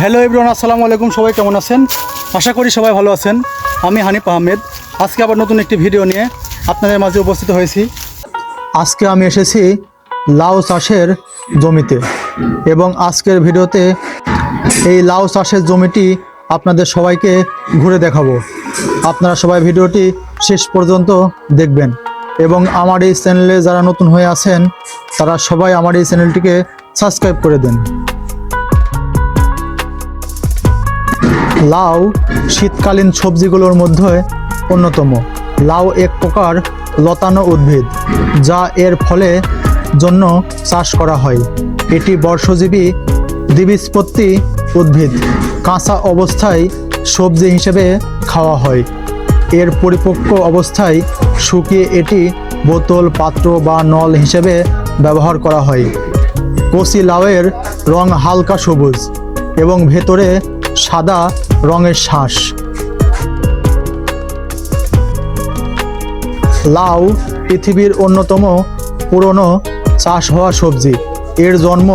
Hello everyone, আসসালামু আলাইকুম। সবাই কেমন আছেন? আশা করি সবাই ভালো আছেন। আমি হানিফ আহমেদ। আজকে আবার নতুন একটি ভিডিও নিয়ে আপনাদের মাঝে উপস্থিত হয়েছি। আজকে আমি এসেছি লাউ চাষের জমিতে এবং আজকের ভিডিওতে এই লাউ চাষের জমিটি আপনাদের সবাইকে ঘুরে দেখাবো। আপনারা সবাই ভিডিওটি শেষ পর্যন্ত দেখবেন এবং আমার এই চ্যানেলে যারা নতুন হয়ে আছেন, তারা সবাই আমার এই চ্যানেলটিকে সাবস্ক্রাইব করে দেন। লাউ শীতকালীন সবজিগুলোর মধ্যে অন্যতম। লাউ এক প্রকার লতানো উদ্ভিদ, যা এর ফলে জন্য চাষ করা হয়। এটি বর্ষজীবী দ্বিবীজপত্রী উদ্ভিদ, কাঁচা অবস্থায় সবজি হিসেবে খাওয়া হয়। এর পরিপক্ক অবস্থায় শুকিয়ে এটি বোতল, পাত্র বা নল হিসেবে ব্যবহার করা হয়। কচি লাউয়ের রং হালকা সবুজ এবং ভেতরে সাদা রঙের শ্বাস। লাউ পৃথিবীর অন্যতম পুরনো চাষ হওয়া সবজি। এর জন্ম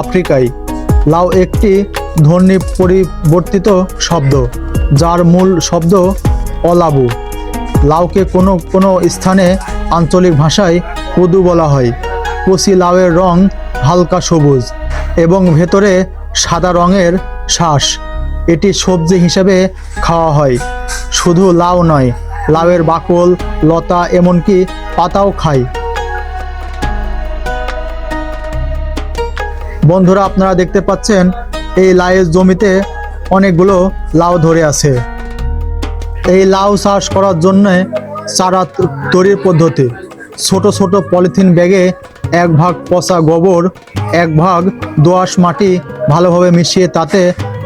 আফ্রিকায়। লাউ একটি ধ্বনি পরিবর্তিত শব্দ, যার মূল শব্দ অলাবু। লাউকে কোনো কোনো স্থানে আঞ্চলিক ভাষায় কুদু বলা হয়। কচি লাউয়ের রং হালকা সবুজ এবং ভেতরে সাদা রঙের শ্বাস। এটি সবজি হিসেবে খাওয়া হয়। শুধু লাউ নয়, লাউয়ের বাকল, লতা এমনকি পাতাও খায়। বন্ধুরা, আপনারা দেখতে পাচ্ছেন, এই লাউয়ের জমিতে অনেকগুলো লাউ ধরে আছে। এই লাউ চাষ করার জন্য চারা তৈরির পদ্ধতি। ছোট ছোট পলিথিন ব্যাগে এক ভাগ পচা গোবর, এক ভাগ দোআঁশ মাটি ভালোভাবে মিশিয়ে তাতে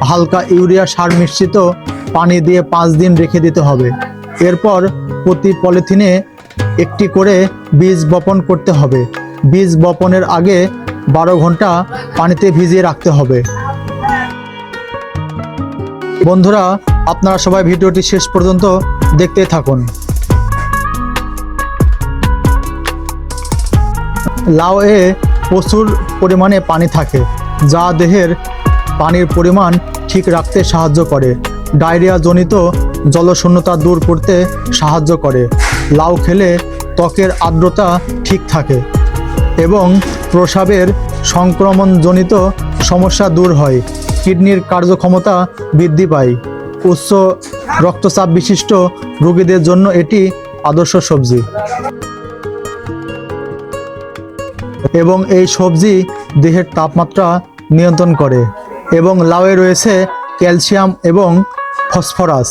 হালকা ইউরিয়া সার মিশ্রিত পানি দিয়ে পাঁচ দিন রেখে দিতে হবে। এরপর প্রতি পলিথিনে একটি করে বীজ বপন করতে হবে। বীজ বপনের আগে বারো ঘণ্টা পানিতে ভিজিয়ে রাখতে হবে। বন্ধুরা, আপনারা সবাই ভিডিওটি শেষ পর্যন্ত দেখতে থাকুন। লাউ এ প্রচুর পরিমাণে পানি থাকে, যা দেহের পানির পরিমাণ ঠিক রাখতে সাহায্য করে। ডায়রিয়া জনিত জলশূন্যতা দূর করতে সাহায্য করে। লাউ খেলে ত্বকের আর্দ্রতা ঠিক থাকে এবং প্রসাবের সংক্রমণজনিত সমস্যা দূর হয়। কিডনির কার্যক্ষমতা বৃদ্ধি পায়। উচ্চ রক্তচাপ বিশিষ্ট রোগীদের জন্য এটি আদর্শ সবজি। এবং এই সবজি দেহের তাপমাত্রা নিয়ন্ত্রণ করে। এবং লাউয়ে রয়েছে ক্যালসিয়াম এবং ফসফরাস,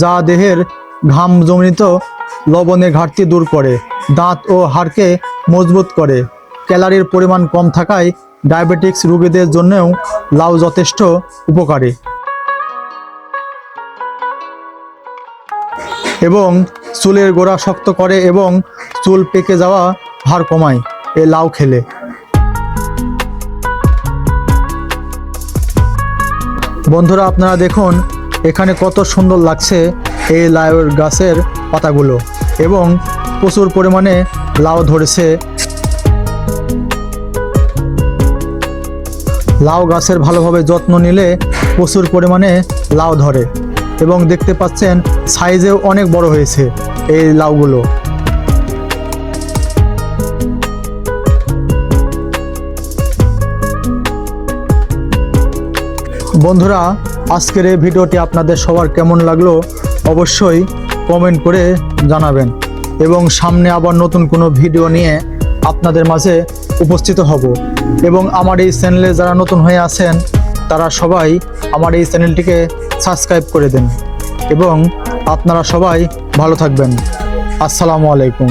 যা দেহের ঘামজনিত লবণের ঘাটতি দূর করে, দাঁত ও হাড়কে মজবুত করে। ক্যালারির পরিমাণ কম থাকায় ডায়াবেটিক্স রোগীদের জন্যও লাউ যথেষ্ট উপকারী। এবং চুলের গোড়া শক্ত করে এবং চুল পেকে যাওয়া হার কমায়, এ লাউ খেলে। বন্ধুরা, আপনারা দেখুন এখানে কত সুন্দর লাগছে এই লাউয়ের গাছের পাতাগুলো এবং প্রচুর পরিমাণে লাউ ধরেছে। লাউ গাছের ভালোভাবে যত্ন নিলে প্রচুর পরিমাণে লাউ ধরে এবং দেখতে পাচ্ছেন সাইজেও অনেক বড় হয়েছে এই লাউগুলো। বন্ধুরা, আজকের এই ভিডিওটি আপনাদের সবার কেমন লাগল অবশ্যই কমেন্ট করে জানাবেন এবং সামনে আবার নতুন কোনো ভিডিও নিয়ে আপনাদের মাঝে উপস্থিত হব। এবং আমার এই চ্যানেলে যারা নতুন হয়ে আছেন, তারা সবাই আমার এই চ্যানেলটিকে সাবস্ক্রাইব করে দেন এবং আপনারা সবাই ভালো থাকবেন। আসসালামু আলাইকুম।